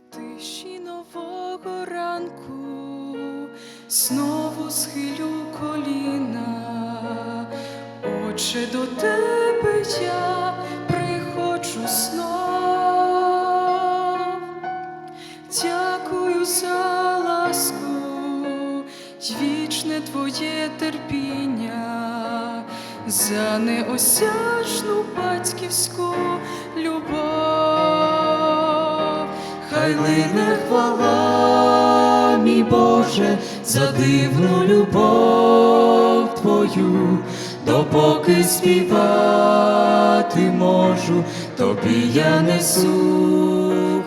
тиші нового ранку знову схилю коліна, Отче, до тебе я приходжу знов. Дякую за ласку й вічне твоє терпіння, за неосяжну батьківську любов. Хай лине хвала, мій Боже, за дивну любов Твою, допоки співати можу, тобі я несу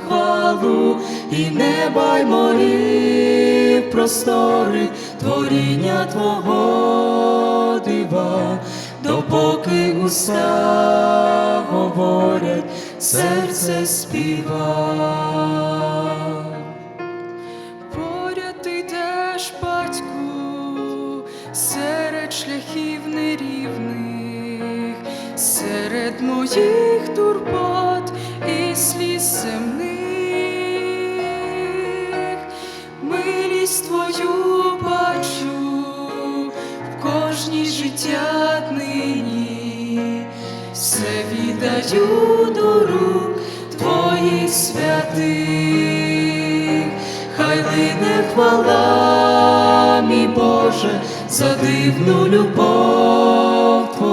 хвалу. І неба й морів простори, творіння Твого дива, допоки уста говорять, серце співа. Серед моїх турбот і сліз земних, милість твою бачу в кожній життя днині, все віддаю до рук твоїх святих, хай лине хвала, мій Боже, за дивну любов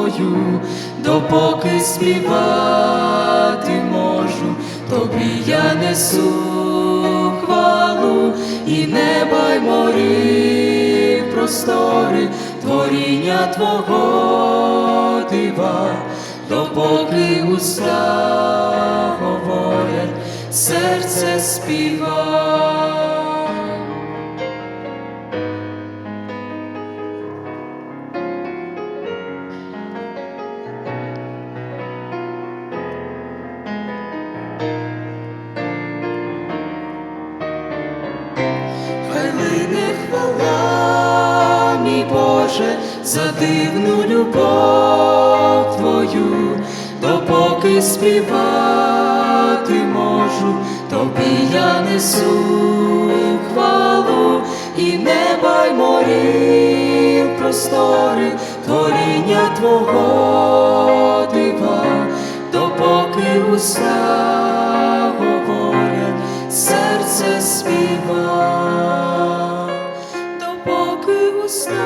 Твою, допоки співати можу, тобі я несу хвалу і неба й морі простори, творіння Твого дива, допоки уста говорять, серце співа. хай лине хвала, Боже, за дивну любов Твою, допоки співати можу, тобі я несу хвалу. І неба й морів простори, творіння Твого дива, допоки уста говорять серце співає. stay.